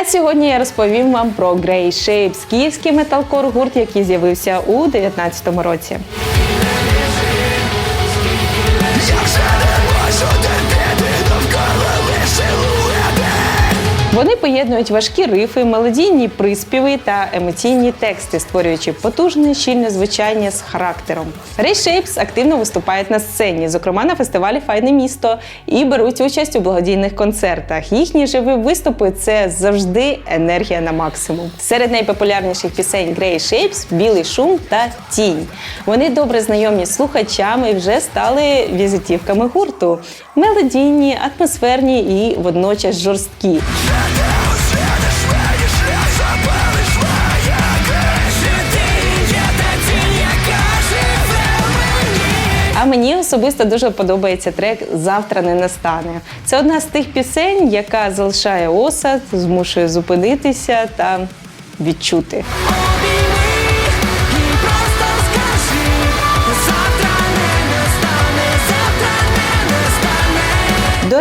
А сьогодні я розповім вам про Grey Shapes, київський металкор гурт, який з'явився у 2019 році. Вони поєднують важкі рифи, мелодійні приспіви та емоційні тексти, створюючи потужне, щільне звучання з характером. Shapes активно виступають на сцені, зокрема на фестивалі Файне місто, і беруть участь у благодійних концертах. Їхні живі виступи це завжди енергія на максимум. Серед найпопулярніших пісень Grey Shapes Білий шум та Тінь. Вони добре знайомі з слухачами і вже стали візитівками гурту. Мелодійні, атмосферні і водночас жорсткі. А мені особисто дуже подобається трек Завтра не настане. Це одна з тих пісень, яка залишає осад, змушує зупинитися та відчути.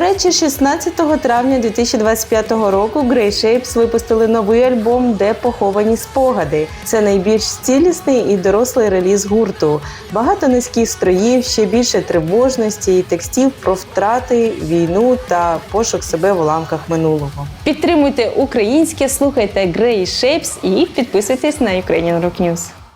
Речі, 16 травня 2025 року Grey Shapes випустили новий альбом, де поховані спогади. Це найбільш цілісний і дорослий реліз гурту. Багато низьких строїв, ще більше тривожності і текстів про втрати, війну та пошук себе в уламках минулого. Підтримуйте українське, слухайте Grey Shapes і підписуйтесь на Ukrainian Rock News.